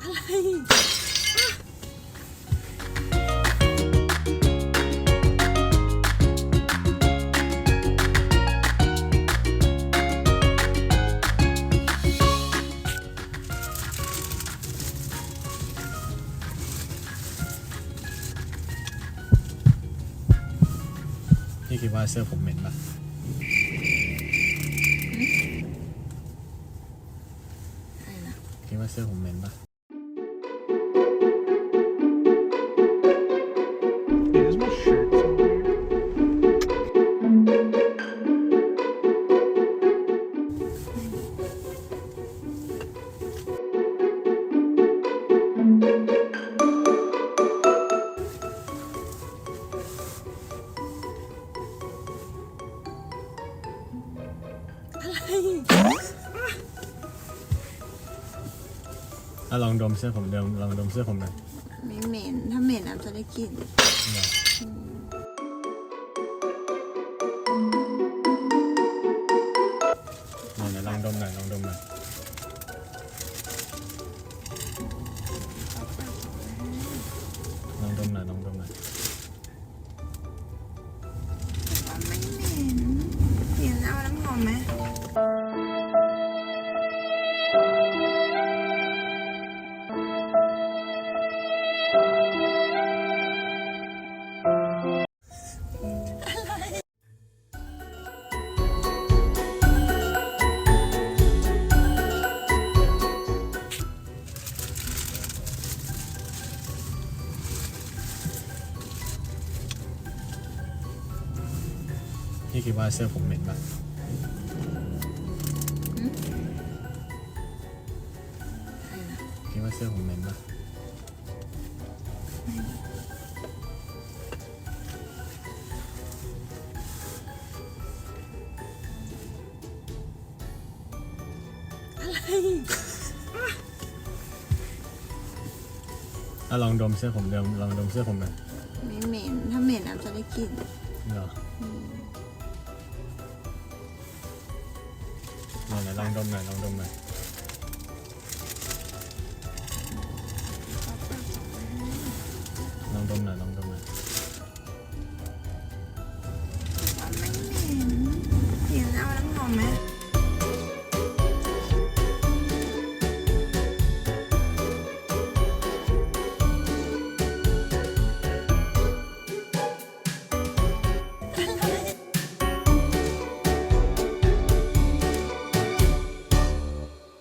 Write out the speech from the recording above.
พี่คิดว่าเสื้อผมเหม็นปะอะไรนะคิดว่าเสื้อผมเหม็นปะ อะลองดมเสื้อผมเดิมลองดมเสื้อผมหน่อยไม่เหม็น ถ้าเหม็นอะจะได้กลิ่นเหรอลองหน่อยลองดมหน่อยลองดมหน่อยลองดมหน่อยลองดมหน่อยไม่เหม็นเปลี่ยนเอาน้ำหอมไหม พี่คิดว่าเสื้อผมเหม็นปะอะไรนะคิดว่าเสื้อผมเหม็นปะอะลองดมเสื้อผมเดิมลองดมเสื้อผมหน่อยไม่เหม็นถ้าเหม็นอะจะได้กลิ่นเหรอลอง มาหน่อยลองดมหน่อยลองดมหน่อย